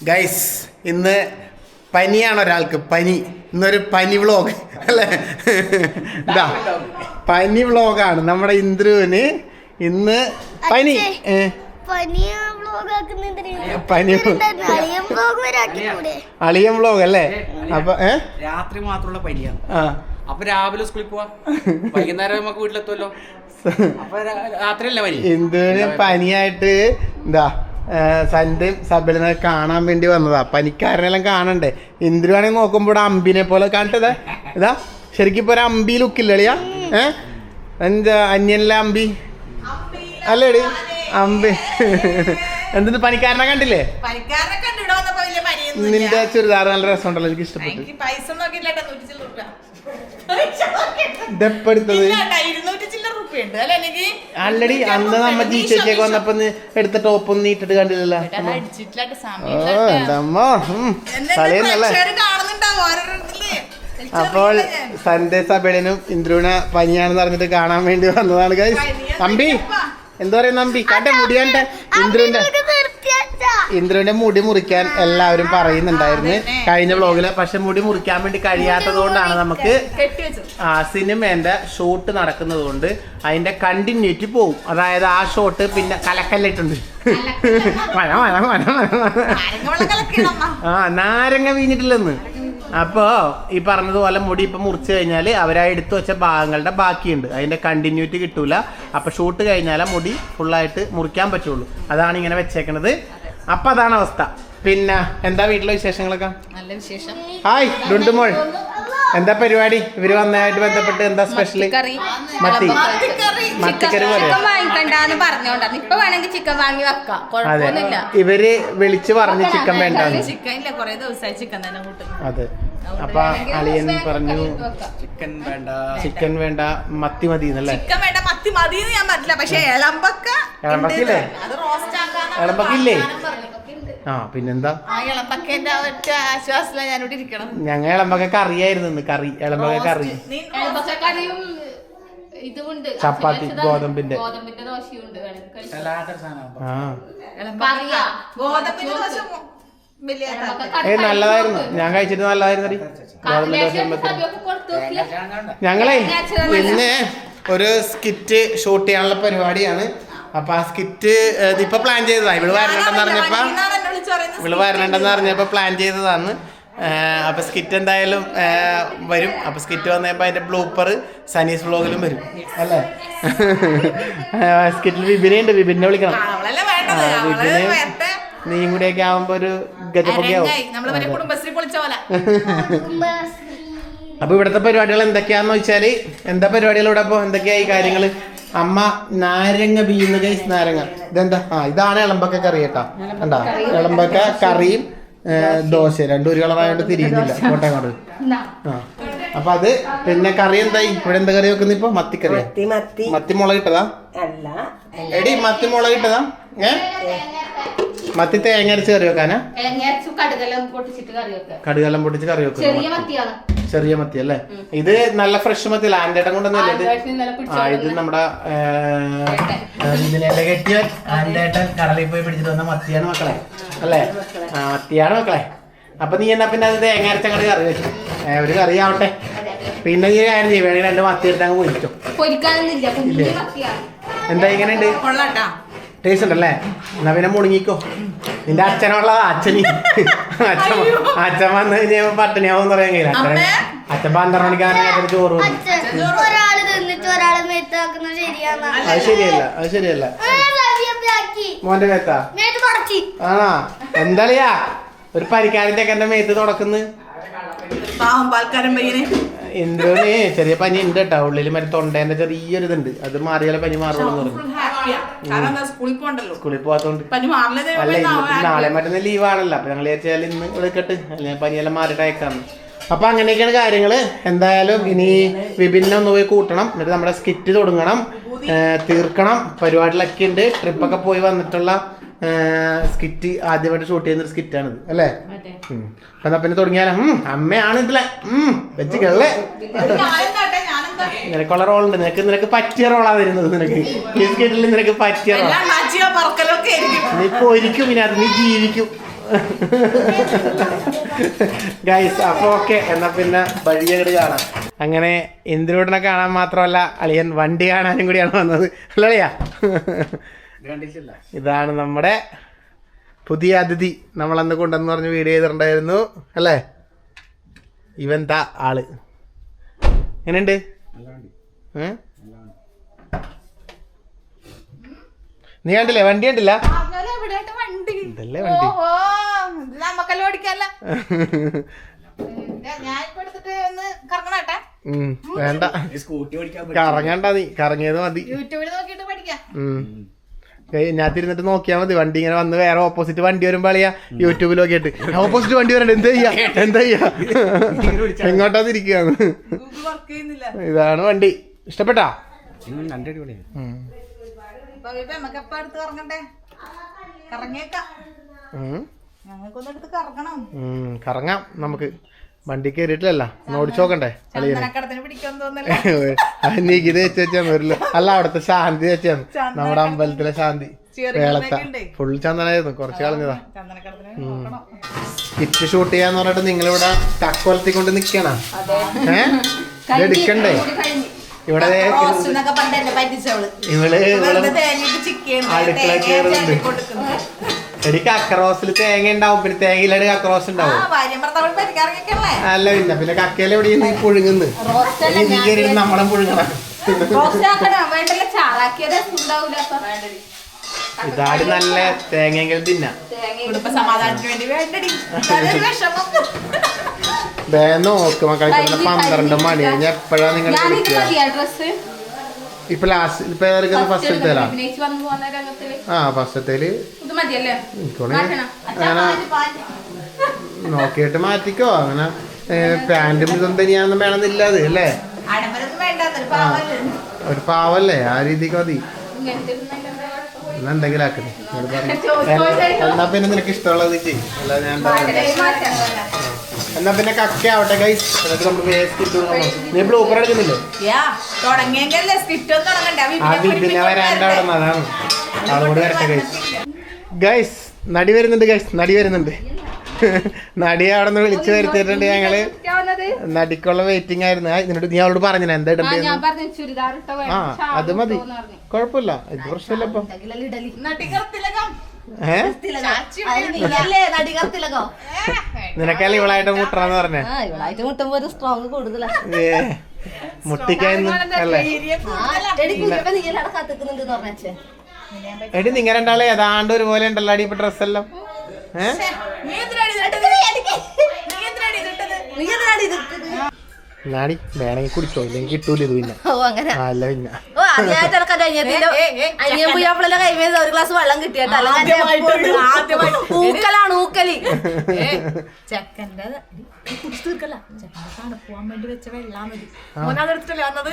Guys ഇന്ന് പനിയാണ് ഒരാൾക്ക്. പനി. ഇന്നൊരു പനി വ്ളോഗ് അല്ലേ? ഇതാ പനി വ്ളോഗാണ് നമ്മുടെ ഇന്ദ്രുവിന് ഇന്ന് പനി. പനി അളിയൻ വ്ലോഗ് വരാക്കിക്കൂടെ അളിയൻ വ്ളോഗ് അല്ലേ? അപ്പൊ രാത്രി മാത്രമുള്ള പനിയാണ്. അപ്പൊ രാവിലെ സ്കൂളിൽ പോവാ? വൈകുന്നേരം നമുക്ക് വീട്ടിലെത്തുമല്ലോ അപ്പൊ രാ- രാത്രിയല്ലേ പനി? ഇന്ദ്രുവിന് പനിയായിട്ട് എന്താ സന്ധ്യയും സബലിനെ കാണാൻ വേണ്ടി വന്നതാ. പനിക്കാരനെല്ലാം കാണണ്ടേ? ഇന്ദ്രുവാണെങ്കിൽ നോക്കുമ്പോൾ ഇവിടെ അമ്പിനെ പോലെ കാണിട്ടതാ ഇതാ ശരിക്കും ഇപ്പൊ ഒരു അമ്പി ലുക്കില്ലളിയാ ഏ? എന്താ അന്യനിലെ അമ്പി? അല്ലേടി? അമ്പി. എന്തെന്ന് പനിക്കാരനെ കണ്ടില്ലേ? നിന്റെ ചുരിദാർ നല്ല രസമുണ്ടല്ലോ എനിക്ക് ഇഷ്ടപ്പെട്ടു. പൈസ നോക്കിയില്ല നൂറ്റി ഉണ്ട്. അല്ല ആൾറെഡി അന്ന് നമ്മ ജീച്ചേക്ക് വന്നപ്പോ എടുത്ത ടോപ്പ് ഒന്നും ഇട്ടിട്ട് കണ്ടില്ലല്ലോ. അടിച്ചിട്ടില്ലാട്ട് കാണുന്നുണ്ടാവും? അപ്പോൾ സൺഡേ സബേളിനും ഇന്ദ്രുവിനെ പനിയാണെന്ന് പറഞ്ഞിട്ട് കാണാൻ വേണ്ടി വന്നതാണ് അമ്പി എന്താ പറയുന്ന അമ്പി കണ്ട മുടി ഇന്ദ്രൂന്റെ ഇന്ദ്രുവിന്റെ ഇന്ദ്രുവിന്റെ മുടി മുറിക്കാൻ എല്ലാവരും പറയുന്നുണ്ടായിരുന്നു കഴിഞ്ഞ വ്ളോഗിൽ പക്ഷെ മുടി മുറിക്കാൻ വേണ്ടി കഴിയാത്തത് കൊണ്ടാണ് നമുക്ക് ആ സിനിമേന്റെ ഷൂട്ട് നടക്കുന്നത് കൊണ്ട് അതിന്റെ കണ്ടിന്യൂറ്റി പോവും. അതായത് ആ ഷോട്ട് പിന്നെ കലക്കല്ലിട്ടുണ്ട്. ആ നാരങ്ങ വീഞ്ഞിട്ടില്ലെന്ന്. അപ്പോ ഈ പറഞ്ഞതുപോലെ മുടി ഇപ്പൊ മുറിച്ചു കഴിഞ്ഞാൽ അവരാ എടുത്തു വെച്ച ഭാഗങ്ങളുടെ ബാക്കിയുണ്ട്. അതിന്റെ കണ്ടിന്യൂറ്റി കിട്ടൂല. അപ്പൊ ഷൂട്ട് കഴിഞ്ഞാൽ മുടി ഫുള്ളായിട്ട് മുറിക്കാൻ പറ്റുള്ളൂ. അതാണ് ഇങ്ങനെ വെച്ചേക്കണത്. അപ്പൊ അതാണ് അവസ്ഥ പിന്നെ എന്താ വീട്ടിലെ വിശേഷങ്ങളൊക്കെ? നല്ല വിശേഷം. ഹായ് ഡുണ്ടുമോൾ. എന്താ പരിപാടി? ഇവർ വന്നതായിട്ട് ബന്ധപ്പെട്ട് എന്താ സ്പെഷ്യൽ മത്തി. മത്തിക്കറി. പോലെ. ചിക്കൻ വാങ്ങിക്കണ്ടെന്ന് പറഞ്ഞോണ്ടാണ്. ഇപ്പൊ വേണമെങ്കിൽ ചിക്കൻ വാങ്ങി വെക്കാം. കുഴപ്പമൊന്നുമില്ല. ഇവർ വിളിച്ചു പറഞ്ഞ് ചിക്കൻ വേണ്ട ചിക്കൻ ഇല്ല കൊറേ ദിവസമായി ചിക്കൻ തന്നെ അതെ. അപ്പൊ അളിയൻ പറഞ്ഞു ചിക്കൻ വേണ്ട. ചിക്കൻ വേണ്ട മത്തി മതി എന്നല്ലേ? ചിക്കൻ വേണ്ട മത്തി മതി എന്ന് ഞാൻ പറഞ്ഞില്ല. പക്ഷെ ഇളമ്പക്ക ഇളമ്പക്കില്ലേ? അത് റോസ്റ്റ് ആക്കാനാ ഇളമ്പക്കില്ലേ ആ പിന്നെന്താ? ഞങ്ങൾ ഇളമ്പൊക്കെ കറിയായിരുന്നു ഇന്ന് കറി ഇളമ്പക്ക കറി. നീ കറിയും ഇതുമുണ്ട് ചപ്പാത്തി, ഗോതമ്പിന്റെ. ഗോതമ്പിന്റെ ദോശയുണ്ട് ആ. കറിയാ. ഗോതമ്പിന്റെ ദോശ. ഏ നല്ലതായിരുന്നു. ഞാൻ കഴിച്ചിട്ട് നല്ലതായിരുന്നു. ഞങ്ങളെ പിന്നെ ഇന്ന് ഒരു സ്കിറ്റ് ഷൂട്ട് ചെയ്യാനുള്ള പരിപാടിയാണ്. അപ്പൊ ആ സ്കിറ്റ് ഇപ്പൊ പ്ലാൻ ചെയ്തതാ. ഇവൾ വരണുണ്ടെന്ന് അറിഞ്ഞപ്പോ വിളിച്ച് പറയുന്നത് ഇവൾ വരണുണ്ടെന്ന് അറിഞ്ഞപ്പോ പ്ലാൻ ചെയ്തതാണ് അപ്പൊ സ്കിറ്റ് എന്തായാലും വരും. അപ്പൊ സ്കിറ്റ് വന്നപ്പോ അതിന്റെ ബ്ലൂപ്പർ സനീസ് വ്ളോഗിലും വരും. അല്ലേ? സ്കിറ്റിൽ വിപിനെ ഉണ്ട്. വിപിനെ വിളിക്കണം. വിപിനെ നീയും കൂടെയൊക്കെ ആവുമ്പോ ഒരു ഗജപ്പൊക്കെയാവും അപ്പൊ ഇവിടുത്തെ പരിപാടികൾ എന്തൊക്കെയാന്ന് വെച്ചാൽ എന്താ പരിപാടികൾ ഇവിടെ അപ്പൊ? എന്തൊക്കെയായി കാര്യങ്ങൾ? അമ്മ നാരങ്ങ ബീന്ന് കൈസ് നാരങ്ങ. ഇതെന്താ? ആ ഇതാണ് ഇളമ്പക്ക കറി കേട്ടാ. എന്താ ഇളമ്പക്ക കറിയും ദോശ. രണ്ടും ഒരു കളറായോണ്ട് തിരിയുന്നില്ല. കോട്ടയം കൊണ്ട് ആ. അപ്പൊ അത് പിന്നെ കറി എന്തായി? ഇവിടെ എന്താ കറി വെക്കുന്ന ഇപ്പൊ? മത്തിക്കറി മത്തി മുളക് ഇട്ടതാ? അല്ല. എടി മത്തി മുളക് ഇട്ടതാ? ഏ? മത്തി തേങ്ങ അരച്ച് കറി വെക്കാനാ? കടുകെല്ലാം പൊട്ടിച്ചിട്ട് കറി വെക്കാം പൊട്ടിച്ച് ചെറിയ വെക്കുന്നു മത്തിയാണ്. ചെറിയ മത്തി അല്ലേ? ഇത് നല്ല ഫ്രഷ് മത്തി ആൻഡേട്ടൻ കൊണ്ടൊന്നല്ലേ ഇത്? ആ ഇത് നമ്മുടെ ഇതിനെ കെട്ടിയ ആൻഡേട്ടൻ കടലിൽ പോയി പിടിച്ചിട്ട് വന്ന മത്തിയാണ് മക്കളെ. അല്ലേ? ആ മത്തിയാണ് മക്കളെ. അപ്പൊ നീ എന്നാ പിന്നെ അത് തേങ്ങ അരച്ചങ്ങോട്ട് കറി വെച്ചു ഒരു കറി ആവട്ടെ പിന്നെ നീ കാര്യം ചെയ്യും. വേണമെങ്കിൽ രണ്ട് മത്തി എടുത്ത് അങ്ങ്? മത്തിയാണ്. എന്താ ഇങ്ങനെയുണ്ട്? കൊള്ളാട്ടാ ടേസ്റ്റ് ഉണ്ടല്ലേ? എന്നാ പിന്നെ മുടങ്ങിക്കോ നിന്റെ അച്ഛനുള്ളതാ അച്ഛനി അച്ഛൻ അച്ഛൻ വന്ന് കഴിഞ്ഞാൽ പട്ടിണിയാവും പറയാൻ കഴിയില്ല. അച്ഛൻ അമ്മേ? അച്ഛൻ പന്ത്രണ്ട് മണിക്കാരൻ അച്ഛൻ ചോറ് ഒരാൾ തിന്നിട്ട് ഒരാളെ മേത്താക്കുന്നത് ശരിയാന്നാ. അത് ശരിയല്ല അത് ശരിയല്ല. മോന്റെ മേത്താ? ആണോ? എന്താളിയാ? ഒരു പരിക്കാരന്റെ ഒക്കെ എന്റെ മേത്ത് തുടക്കുന്നു. എന്തോ ചെറിയ പനി ഉണ്ട് കേട്ടോ ഉള്ളിൽ മറ്റേ തൊണ്ടേന്റെ ചെറിയൊരു ഇതുണ്ട് അത് മാറിയാലേ പനി മാറുള്ളൂ ഹാപ്പിയാ കാരണം എന്താ സ്കൂളിൽ പോകണ്ടല്ലോ. സ്കൂളിൽ പോകാത്തോണ്ട് പനി മാറില്ലേ അല്ല ദൈവമേ, ഇന്ന് നാളെ മറ്റന്നാൾ ലീവാണല്ലോ അപ്പൊ ഞങ്ങൾ വിചാരിച്ചാൽ ഇന്ന് എടുക്കട്ടെ അല്ലെങ്കിൽ പനിയെല്ലാം മാറിയിട്ട് അയക്കാന്ന്. അപ്പൊ അങ്ങനെയൊക്കെയാണ് കാര്യങ്ങൾ. എന്തായാലും ഇനി വിഭിന്ന ഒന്ന് പോയി കൂട്ടണം. എന്നിട്ട് നമ്മുടെ സ്കിറ്റ് തുടങ്ങണം. ഏർ തീർക്കണം. പരിപാടികളൊക്കെ ഉണ്ട്. ട്രിപ്പൊക്കെ പോയി വന്നിട്ടുള്ള സ്കിറ്റ് ആദ്യമായിട്ട് ഷൂട്ട് ചെയ്യുന്ന ഒരു സ്കിറ്റാണിത് അല്ലേ? ഉം. അപ്പൊ എന്നാ പിന്നെ തുടങ്ങിയാലോ? ഉം, അമ്മയാണ് ഇതിലെ. ഉം വെച്ച് ഞാനെന്താട്ടെ ഞാനെന്താ റോൾ റോളുണ്ട് നിനക്ക് നിനക്ക് പറ്റിയ റോളാ വരുന്നത് നിനക്ക്. ബിസ്കറ്റിൽ നിനക്ക് പറ്റിയ റോൾ എല്ലാം നാച്ചിയോ പറക്കലൊക്കെ ആയിരിക്കും. നീ പൊരിക്കും പിന്നെ അത് നീ ജീവിക്കും. ഗൈസ് അപ്പൊ ഓക്കെ എന്നാ പിന്നെ വഴിയങ്ങട് കാണാം. അങ്ങനെ ഇന്ദ്രൂടനെ കാണാൻ മാത്രമല്ല അളിയൻ വണ്ടി കാണാനും കൂടിയാണ് വന്നത്. അല്ലളിയാ ഇതാണ് നമ്മുടെ പുതിയ അതിഥി നമ്മൾ നമ്മളന്ന് കൊണ്ടെന്ന് പറഞ്ഞ് വീഡിയോ ചെയ്തിട്ടുണ്ടായിരുന്നു. അല്ലേ? ഇവൻ താ ആൾ. എങ്ങനെയുണ്ട്? നീ കണ്ടില്ലേ? വണ്ടി കണ്ടില്ല? ഇതല്ലേ വണ്ടി? വേണ്ട. സ്കൂട്ടി ഓടിക്കാൻ കറങ്ങണ്ട നീ. കറങ്ങിയത് മതി. യൂട്യൂബിൽ നോക്കിയിട്ട് പഠിക്കാം. ഇതിനകത്തിരുന്നിട്ട് നോക്കിയാൽ മതി. വണ്ടി ഇങ്ങനെ വന്ന് വേറെ ഓപ്പോസിറ്റ് വണ്ടി വരുമ്പോൾ അളിയാ യൂട്യൂബിൽ നോക്കിയിട്ട്. ഓപ്പോസിറ്റ് വണ്ടി വരണ്ട എന്താ ചെയ്യാ? എന്താ ചെയ്യാ? എങ്ങോട്ടാ തിരിക്കുകയാണ് വർക്ക് ചെയ്യുന്നില്ല ഇതാണ് വണ്ടി ഇഷ്ടപ്പെട്ടാ കറങ്ങാം നമുക്ക്. വണ്ടി കയറിയിട്ടില്ലല്ല നോടി ഓടിച്ചു നോക്കണ്ടേ? അളിയനെ. ചന്ദനക്കടത്തിന് പിടിക്കുമെന്ന് തോന്നല്ലേ അത് നീക്കി തേച്ച് വെച്ചാന്ന് വരില്ല അല്ല അവിടുത്തെ ശാന്തി വെച്ചാന്ന് നമ്മുടെ അമ്പലത്തിലെ ശാന്തി. വേളത്ത ഫുൾ ചന്ദനായിരുന്നു. കുറച്ച് കളഞ്ഞതാ. കിറ്റ് നോക്കണം. ഷൂട്ട് ചെയ്യാന്ന് പറഞ്ഞിട്ട് നിങ്ങളിവിടെ ടക്ക് നിക്കണ. കൊണ്ട് ഇത് എടുക്കണ്ടേ? ഇവിടെ ഇവൾ അടുക്കള കയറുന്നുണ്ട്. ചേർത്ത് അക്രോസിൽ എടി കക്കറോസിൽ തേങ്ങ ഉണ്ടാവും പിന്നെ തേങ്ങയിലടി കക്കറോസ് ആ ഉണ്ടാവും. അല്ല പിന്നെ പിന്നെ കക്കയിൽ എവിടെ നീ പുഴുങ്ങുന്നു. നമ്മളെ പുഴുങ്ങണം. ഇതാടി നല്ല തേങ്ങയെങ്കിലും തിന്നാ. നോക്ക് മക്കളെ പന്ത്രണ്ട് മണി കഴിഞ്ഞ എപ്പോഴാ നിങ്ങൾ ഇപ്പൊ ലാസ്റ്റ് ഇപ്പൊ ഏതൊക്കെ ഫസ്റ്റ് എടുത്തരാ അഭിനയിച്ച് വന്നു പോകുന്ന രംഗത്തിൽ. ആ ഫസ്റ്റത്തേൽ നോക്കിയിട്ട് മാറ്റിക്കോ. അങ്ങനെ പാന്റും ഇതും തന്നെയാണെന്ന് വേണമെന്നില്ല അത് അല്ലേ? ഒരു പാവല്ലേ? ആ രീതിക്ക് മതി. എന്നെന്തെങ്കിലും ആക്കണേ. എന്നാ പിന്നെ നിനക്ക് ഇഷ്ടമുള്ളത് ചെയ്യും. അല്ല ഞാൻ എന്താ പറയുക. ഇത് മാറ്റണം. എന്നാ പിന്നെ കക്ക ആവട്ടെ ഗൈസ് എന്നിട്ട് നമ്മൾ വേസ്റ്റ് ഇട്ട് കൊടുക്കണം നീ ബ്ലോക്കർ എടുക്കുന്നില്ലേ? അതാണ്. ആളുകൂടി വരട്ടെ ഗൈസ് ഗൈസ് നടി വരുന്നുണ്ട് ഗൈസ് നടി വരുന്നുണ്ട്. നടിയെ അവിടെ നിന്ന് വിളിച്ചു വരുത്തിയിട്ടുണ്ട് ഞങ്ങൾ. നടിക്കുള്ള വെയിറ്റിംഗ് ആയിരുന്നു. എന്നിട്ട് നീ അവളോട് പറഞ്ഞു എന്താ ഇടണ്ടേ ആ അത് മതി. കൊഴപ്പില്ല. കുഴപ്പമില്ല. ഇത് പ്രശ്നമില്ല ഇപ്പൊ? നിനക്കല്ല ഇവളായിട്ട് മുട്ടാന്ന് പറഞ്ഞേ? ആ ഇവളായിട്ട് മുട്ടുമ്പോ ഒരു സ്ട്രോങ് കൂടുതലാ മുട്ടിക്കാന്ന് അല്ലേ? എടി നിങ്ങ രണ്ടാളെ ഏതാണ്ട് ഒരുപോലെ ഉണ്ടല്ലോ അടി ഇപ്പൊ ഡ്രസ് എല്ലാം. ഏ നീ എന്തിനാടി ഇതിട്ടത്? നീ എന്തിനാടി ഇതിട്ടത്? നീ എന്തിനാടി ഇത് ഇട്ടത്? നാടി വേണമെങ്കിൽ കുടിച്ചോ ഇല്ലെങ്കിൽ കിട്ടൂല ഇത് പിന്നെ. ഓ അങ്ങനെ. അല്ല പിന്നെ. ഓ ആദ്യമായിട്ട് എനക്ക് അനിയത്തിന്റെ ഏ, ഏ, അനിയൻ കൈമേൽ ഒരു ഗ്ലാസ് വെള്ളം കിട്ടിയട്ടോ. ഊക്കലാണ് ഊക്കലി. ചെക്കന്റെ പോവാൻ വേണ്ടി വെച്ച വെള്ളം മതി മോനതെടുത്തിട്ടല്ലേ വന്നത്?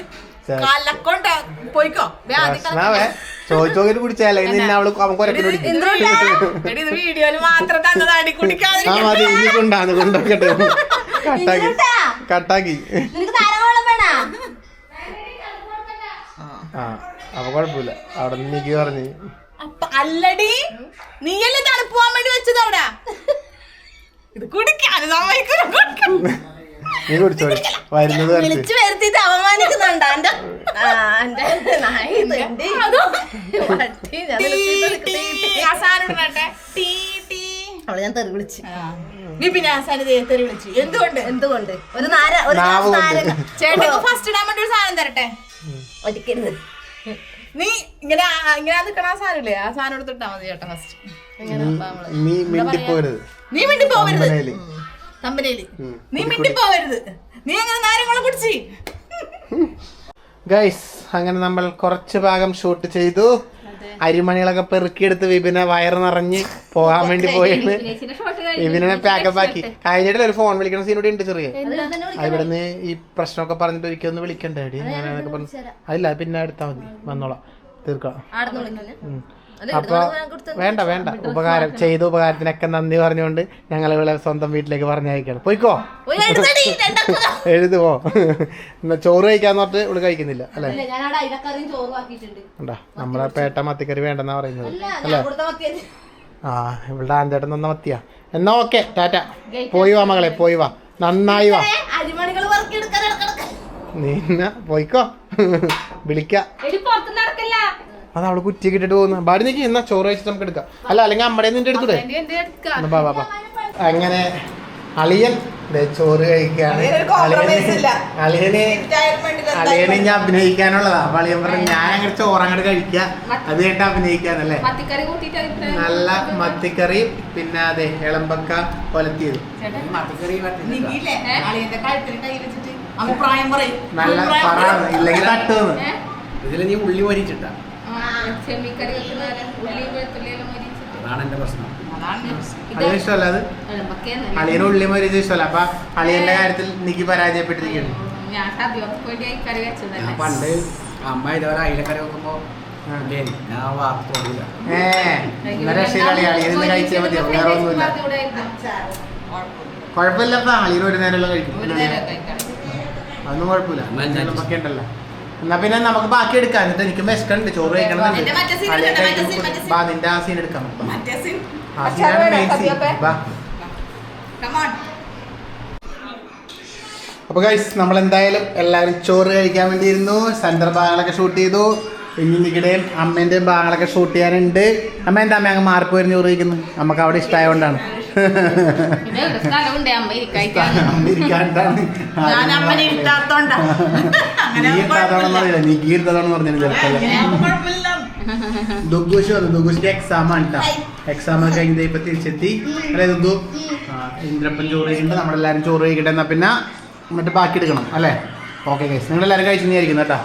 ചെ- കലക്കൊണ്ട് പോയിക്കോ. കുടിച്ചാലേ നിന്നെ അവൾ അവൻ എടി, ഇത് വീഡിയോയിൽ മാത്രം തന്നതാടി കുടിക്കാതെ കൊണ്ടാന്ന് കൊണ്ടോക്കട്ടെ കട്ടാക്കി. കട്ടാക്കി. ആ. അപ്പൊ കുഴപ്പമില്ല. അവിടെ നിന്ന് പറഞ്ഞു. അല്ലടി. നീയല്ലേ തണുപ്പ് പോവാൻ വേണ്ടി വെച്ചത് അവിടെ? ഇത് കുടിക്കാൻ. നീ കുടിച്ചോ? വരുന്നത് വിളിച്ചു വരുത്തിട്ട് അവമാനിക്കുന്നുണ്ട്? എന്റെ ആ, എന്റെ നായി. അവളെ ഞാൻ തെറി വിളിച്ചു. വിപിൻ പിന്നെ ദേ വിളിച്ചു. എന്തുകൊണ്ട്? എന്തുകൊണ്ട്? ഒരു നാര ഒരു ഗ്ലാസ് നാരങ്ങ. ചേട്ടന് ഫസ്റ്റ് ഇടാൻ വേണ്ടി ഒരു സാധനം തരട്ടെ? ഒരിക്കരുത് നീ ഇങ്ങനെ ഇങ്ങനെ നിക്കണ ആ സാധനം ഇല്ലേ ആ സാധനം എടുത്തിട്ടാ മതി ചേട്ടാ ഫസ്റ്റ് നീ മിണ്ടി പോവരുത് നീ മിണ്ടി പോവരുത് കമ്പനിയിൽ. നീ മിണ്ടി പോവരുത് നീ അങ്ങനെ നാരങ്ങളും കുടിച്ചി. ഗൈസ് അങ്ങനെ നമ്മൾ കുറച്ച് ഭാഗം ഷൂട്ട് ചെയ്തു. അരിമണികളൊക്കെ പെറുക്കിയെടുത്ത് വിപിനെ വയറ് നിറഞ്ഞ് പോകാൻ വേണ്ടി പോയിട്ട് വിപിനെ പാക്കപ്പ് ആക്കി. കഴിഞ്ഞിട്ട് ഒരു ഫോൺ വിളിക്കണ സീനോട് ഉണ്ട് ചെറിയ. ഇവിടുന്ന് ഈ പ്രശ്നമൊക്കെ പറഞ്ഞിട്ട് ഒരിക്കൽ ഒന്ന് വിളിക്കണ്ടേ? അങ്ങനെയൊക്കെ പറഞ്ഞു. അതില്ല പിന്നെ എടുത്താൽ മതി. വന്നോളാം. തീർക്കാം. അപ്പൊ വേണ്ട വേണ്ട. ഉപകാരം ചെയ്ത ഉപകാരത്തിനൊക്കെ നന്ദി പറഞ്ഞുകൊണ്ട് ഞങ്ങൾ ഇവിടെ സ്വന്തം വീട്ടിലേക്ക് പറഞ്ഞയക്കാണ്. പോയിക്കോ? എഴുതുവോ എന്നാ ചോറ് കഴിക്കാന്ന് പറഞ്ഞിട്ട് ഇവിടെ കഴിക്കുന്നില്ല അല്ലെ? ഞാൻ അവിടെ അയിലക്കറിയും ചോറും ആക്കിയിട്ടുണ്ട്. ഉണ്ടാ? നമ്മളെ പേട്ട മത്തിക്കറി വേണ്ടെന്നാ പറയുന്നത്. അല്ലേ ആ ഇവിടെ ആന്തേട്ടൻ തന്ന മത്തിയാ. എന്നാ ഓക്കെ ടാറ്റ. പോയി വാ മകളെ പോയി വാ. നന്നായി വാ. നിന്ന പോയിക്കോ. വിളിക്ക. അത് അവൾ കുറ്റി കിട്ടിട്ട് പോകുന്നു. ബാടി നീക്കി എന്നാ ചോറ് വെച്ചിട്ട് നമുക്ക് എടുക്കാം. അല്ല അല്ലെങ്കിൽ അമ്മടെ നിന്റെ എടുത്തൂടെ അങ്ങനെ. അളിയൻ ദേ ചോറ് ഇല്ല. അളിയന് അളിയന് ഞാൻ അഭിനയിക്കാനുള്ളതാ. അപ്പൊ അളിയൻ പറഞ്ഞു ഞാൻ അങ്ങോട്ട് ചോറ് അങ്ങോട്ട് കഴിക്കുക അത് കഴിഞ്ഞിട്ട് അഭിനയിക്കാന്നല്ലേ? നല്ല മത്തിക്കറി പിന്നെ അതെ ഇളമ്പക്ക കൊലത്തിയത് നല്ല പറ പറയും. ഇല്ലെങ്കിൽ തട്ടുന്ന്? ഇതിൽ നീ ഉള്ളി മരിച്ചിട്ടാ. ഉള്ളി മരിച്ചിട്ട്. അതാണ് എന്റെ പ്രശ്നം. ഇഷ്ടമല്ല അത്? അളിയന് ഉള്ളി മരിച്ച ഇഷ്ടമല്ല. അപ്പൊ അളിയന്റെ കാര്യത്തിൽ നിക്ക് പരാജയപ്പെട്ടിരിക്കുന്നു. ഞാൻ പണ്ട് അമ്മ ഇതുപോലെ അയിലക്കറി വെക്കുമ്പോ ഞാൻ കഴിച്ചാൽ മതി. വേറെ ഒന്നുമില്ല. ഒരു നേരമല്ല കഴിക്കും. അതൊന്നും കുഴപ്പമില്ല. എന്നാ ഞാൻ ഉണ്ടല്ലോ എന്നാ പിന്നെ നമുക്ക് ബാക്കി എടുക്കാം. എന്നിട്ട് എനിക്ക് വിശക്കുന്നുണ്ട് ചോറ് കഴിക്കണം. ബാ നിന്റെ ആ സീൻ എടുക്കാം. അപ്പൊ ഗൈസ് നമ്മൾ എന്തായാലും എല്ലാവരും ചോറ് കഴിക്കാൻ വേണ്ടിയിരുന്നു. സെന്റർ ഭാഗങ്ങളൊക്കെ ഷൂട്ട് ചെയ്തു. ഇനി ഇന്നിക്കിടെയും അമ്മേന്റെയും ഭാഗങ്ങളൊക്കെ ഷൂട്ട് ചെയ്യാനുണ്ട്. അമ്മ എന്താ അമ്മ അങ്ങ് മാറിപ്പോയി ചോറ് കഴിക്കുന്നു? നമുക്ക് അവിടെ ഇഷ്ടമായതുകൊണ്ടാണ് നീ ഇരുത്താതാണെന്ന് അറിയില്ല നീ ഇരുത്താതാണെന്ന് പറഞ്ഞു ചിലപ്പോ കുഴപ്പമില്ല അത് ദുഗുശിന്റെ ആണ് കേട്ടോ എക്സാം ഒക്കെ കഴിഞ്ഞ് ഇപ്പൊ തിരിച്ചെത്തി. അല്ലേ ദുഗു ആ, ഇന്ദ്രപ്പൻ ചോറ് കഴിക്കണ്ട നമ്മളെല്ലാരും ചോറ് കഴിക്കട്ടെ എന്നാ പിന്നെ എന്നിട്ട് ബാക്കി എടുക്കണം അല്ലേ? ഓക്കെ ഗൈസ് നിങ്ങൾ എല്ലാവരും കേട്ടോ.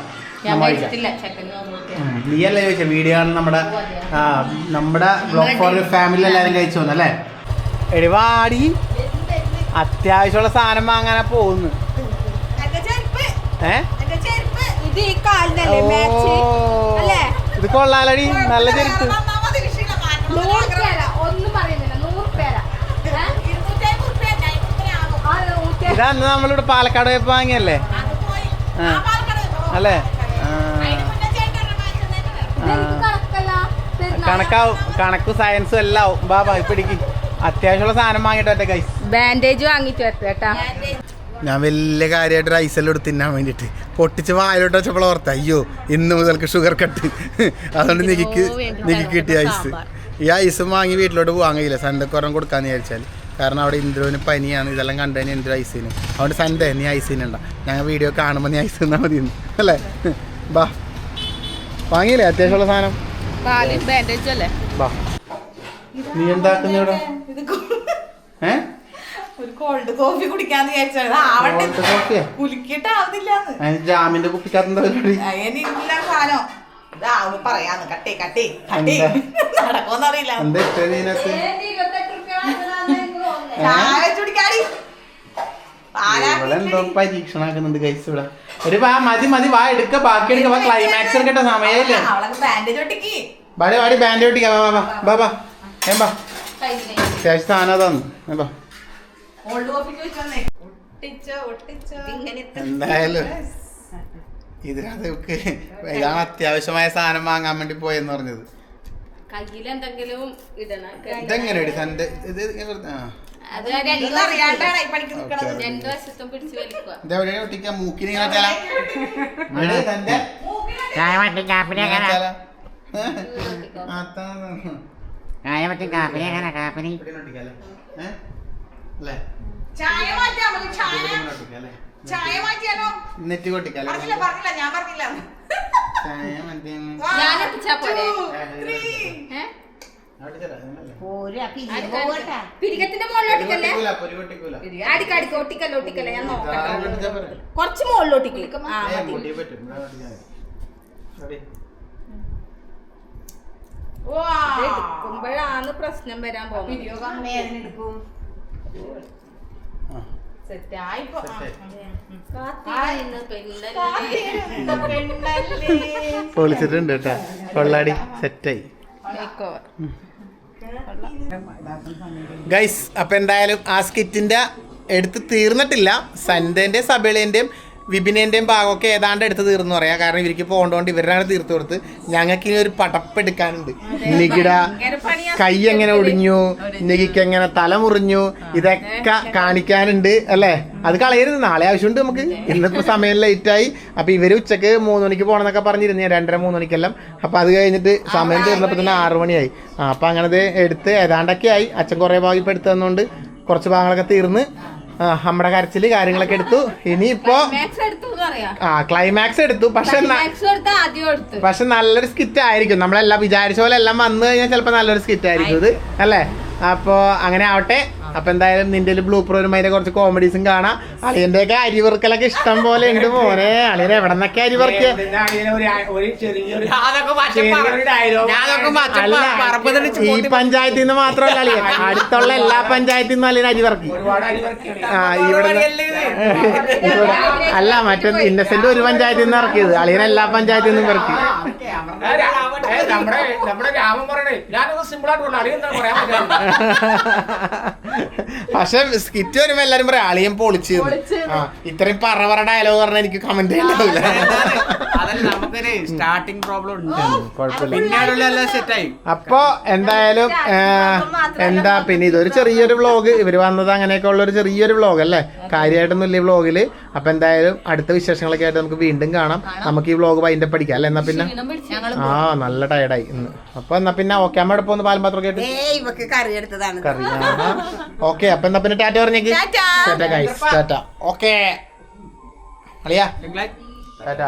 കഴിച്ചിട്ടില്ല. ചെക്കൻ നോക്കി നീ അല്ലേ ചോദിച്ച? വീഡിയോ ആണ് നമ്മുടെ ആ നമ്മുടെ ബ്ലോക്ക് ഫോർ ഫാമിലി എല്ലാവരും കഴിച്ചു വന്നു അല്ലേ എടിവാടി അത്യാവശ്യമുള്ള സാധനം വാങ്ങാനാ പോകുന്നു. ഏ? ഓ. ഇത് കൊള്ളാലടി നല്ല ചെരുപ്പ് ഇതന്ന് നമ്മളിവിടെ പാലക്കാട് പോയപ്പോ വാങ്ങിയല്ലേ? അത് പോയി. ആ. ആ അല്ലേ. കണക്കാവും. കണക്കും? സയൻസും എല്ലാം ആവും. ബാബാ ഇപ്പൊ പിടിക്ക് അത്യാവശ്യമുള്ള സാധനം വാങ്ങിട്ടോ എന്റെ കൈ ബാൻഡേജ് വാങ്ങിച്ചു വരട്ടെ ഞാൻ വലിയ കാര്യമായിട്ട് റൈസ് എല്ലാം എടുത്ത് തിന്നാൻ വേണ്ടിയിട്ട്. പൊട്ടിച്ച് വായിലോട്ട് വെച്ചപ്പോൾ ഓർത്ത അയ്യോ ഇന്ന് മുതൽക്ക് ഷുഗർ കട്ട് അതുകൊണ്ട് നികിക്ക് നികിക്ക് കിട്ടിയ ഐസ് ഈ ഐസും വാങ്ങി വീട്ടിലോട്ട് പോകാൻ കഴിയില്ല. സൺഡേക്കൊരം കൊടുക്കാന്ന് വിചാരിച്ചാൽ കാരണം അവിടെ ഇന്ദ്രുവിന് പനിയാണ്. ഇതെല്ലാം കണ്ടതിന് ഇന്ദ്രു ഐസിന് അതുകൊണ്ട് സൺഡേ നീ ഐസിന് ഉണ്ടാ ഞങ്ങൾ വീഡിയോ കാണുമ്പോൾ നീ ഐസ് തന്നാൽ മതി അല്ലേ? ബാ. വാങ്ങിയില്ലേ? അത്യാവശ്യമുള്ള സാധനം? നീ എന്താക്കുന്ന ഒരു കോൾഡ് കോഫി കുടിക്കാന്ന് വിചാരിച്ചത് ആവട്ടെ. ജാമിന്റെ കുപ്പിക്കകത്ത് സാധനം. പറയാന്ന്. കട്ടേ കട്ടേ കട്ടേ. എന്താ? പരീക്ഷണാക്കുന്നുണ്ട് കൈസ് ഇവിടെ. ഒരു വാ മതി മതി വാ എടുക്ക ബാക്കി എടുക്ക. വാ ക്ലൈമാക്സ് എടുക്കട്ടെ സമയമല്ലേ? ബാഡി ബാൻഡേജ് ഒട്ടിക്ക്. ബാടി വാടി ബാൻഡ് ഒട്ടിക്കാം. വാ വാ വാ ബാ ഏം ബാ അത്യാവശ്യം സാധനം അതാന്ന് ഏ, എന്തായാലും ഇതിനകത്ത് ഇതാണ് അത്യാവശ്യമായ സാധനം വാങ്ങാൻ വേണ്ടി പോയെന്ന് പറഞ്ഞത്. ഇടണം. ഇതെങ്ങനെ തന്റെ ഇത് ഒട്ടിക്കാൻ മൂക്കിന് വെച്ചാലാ? ചായ മാറ്റാം നമുക്ക് ചായ? ചായ മാറ്റിയാലോ? നെറ്റ് കൊട്ടിക്കാല്ലേ? പറഞ്ഞില്ല പറഞ്ഞില്ല ഞാൻ പറഞ്ഞില്ല. ചായ മറ്റേ പിരികത്തിന്റെ കൊട്ടിക്കൂല, കൊട്ടിക്കൂല. അടിക്ക അടിക്ക. ഒട്ടിക്കല്ല? ഒട്ടിക്കല്ല ഞാൻ നോക്കട്ടെ? കുറച്ച്? എടുക്കുമ്പോഴാണ് പ്രശ്നം വരാൻ പോകുന്നത്. സെറ്റ് ആയിപ്പോ ആയി. പെണ്ണല്ലേ. പൊളിച്ചിട്ടുണ്ട് കേട്ടാ. കൊള്ളാടി സെറ്റായി. ഗൈസ് അപ്പൊ എന്തായാലും ആ സ്കിറ്റിന്റെ എടുത്ത് തീർന്നിട്ടില്ല. സന്ദേന്റെയും സബേളിന്റെയും വിപിനേന്റെയും ഭാഗമൊക്കെ ഏതാണ്ട് എടുത്ത് തീർന്നു പറയാം. കാരണം ഇവർക്ക് പോകേണ്ടതുകൊണ്ട് ഇവരാണ് തീർത്ത് കൊടുത്ത്. ഞങ്ങൾക്ക് ഇനി ഒരു പടപ്പെടുക്കാനുണ്ട്. നികിട കൈ എങ്ങനെ ഒടിഞ്ഞു? നികിക്ക് എങ്ങനെ തല മുറിഞ്ഞു? ഇതൊക്കെ കാണിക്കാനുണ്ട് അല്ലേ? അത് കളയരുത്. നാളെ ആവശ്യമുണ്ട് നമുക്ക്. ഇന്നിപ്പോൾ സമയം ലേറ്റായി ആയി. ഇവർ ഇവർ ഉച്ചയ്ക്ക് മൂന്ന് മണിക്ക് പോകണമെന്നൊക്കെ പറഞ്ഞിരുന്നു. ഞാൻ രണ്ടര മൂന്ന് മണിക്കെല്ലാം. അപ്പോൾ അത് കഴിഞ്ഞിട്ട് സമയം തീർന്നപ്പോൾ തന്നെ ആറു മണിയായി. ആ അങ്ങനത്തെ അങ്ങനത് എടുത്ത് ഏതാണ്ടൊക്കെ ആയി. അച്ഛൻ കുറേ ഭാഗം ഇപ്പം എടുത്തു തന്നുകൊണ്ട് കുറച്ച് ഭാഗങ്ങളൊക്കെ തീർന്ന്. നമ്മുടെ കരച്ചിൽ കാര്യങ്ങളൊക്കെ എടുത്തു. ഇനിയിപ്പോ ആ ക്ലൈമാക്സ് എടുത്തു. പക്ഷെ പക്ഷെ നല്ലൊരു സ്കിറ്റ് ആയിരിക്കും. നമ്മളെല്ലാം വിചാരിച്ച പോലെ എല്ലാം വന്നു കഴിഞ്ഞാൽ ചിലപ്പോ നല്ലൊരു സ്കിറ്റ് ആയിരിക്കും ഇത്. അല്ലേ? അപ്പോ അങ്ങനെ ആവട്ടെ. അപ്പൊ എന്തായാലും നിന്റെ ബ്ലൂ പ്രോരും അതിന്റെ കുറച്ച് കോമഡീസും കാണാം. അളിയന്റെ ഒക്കെ അരിവർക്കലൊക്കെ ഇഷ്ടം പോലെ ഉണ്ട് മോനെ. അളിയൻ എവിടെ നിന്നൊക്കെ അരിവർക്ക് ഈ പഞ്ചായത്തിൽ നിന്ന് മാത്രമല്ല അളിയൻ. അടുത്തുള്ള എല്ലാ പഞ്ചായത്തിൽ നിന്നും അളിയൻ അരിവർക്ക് ആ ഇവിടെ അല്ല മറ്റേ ഇന്നസെന്റ് ഒരു പഞ്ചായത്തിൽ നിന്ന് ഇറക്കിയത്. അളിയൻ എല്ലാ പഞ്ചായത്തിൽ നിന്നും ഇറക്കി. നമ്മുടെ നമ്മുടെ രാമൻ പറയണേ. ഞാനൊന്ന് സിമ്പിൾ ആയിട്ട് പറഞ്ഞു പറയാൻ പക്ഷെ സ്കിറ്റ് വരുമ്പോ എല്ലാരും പറയാം അളിയൻ പൊളിച്ച് ആ ഇത്രയും പറ പറ ഡയലോഗ് പറഞ്ഞാൽ എനിക്ക് കമന്റ് ചെയ്യണ്ടാവില്ല അതല്ല നമുക്കൊരു സ്റ്റാർട്ടിങ് പ്രോബ്ലം ഉണ്ട്. കുഴപ്പമില്ല. പിന്നീടുള്ള എല്ലാം സെറ്റായി അപ്പൊ എന്തായാലും എന്താ പിന്നെ ഇതൊരു ചെറിയൊരു വ്ളോഗ് ഇവർ വന്നത് അങ്ങനെയൊക്കെ ഉള്ള ഒരു ചെറിയൊരു വ്ളോഗ് അല്ലേ? കാര്യമായിട്ടൊന്നും ഇല്ല വ്ളോഗിൽ അപ്പൊ എന്തായാലും അടുത്ത വിശേഷങ്ങളൊക്കെ ആയിട്ട് നമുക്ക് വീണ്ടും കാണാം. നമുക്ക് ഈ വ്ളോഗ് വൈൻഡപ്പ് പഠിക്കാം അല്ലെ? എന്നാ പിന്നെ? ആ നല്ല ടയർഡായി ഇന്ന്. അപ്പൊ എന്നാ പിന്നെ ഓക്കെ അമ്മ എടുപ്പ് ഒന്ന് പാലും കേട്ടു ഏ ഇവക്ക് കറി എടുത്തതാണ്. കറി ഓക്കെ അപ്പൊ എന്നാ പിന്നെ ടാറ്റ പറഞ്ഞേക്ക്. Tata. Tata guys tata. Okay അളിയാ. ടാറ്റ.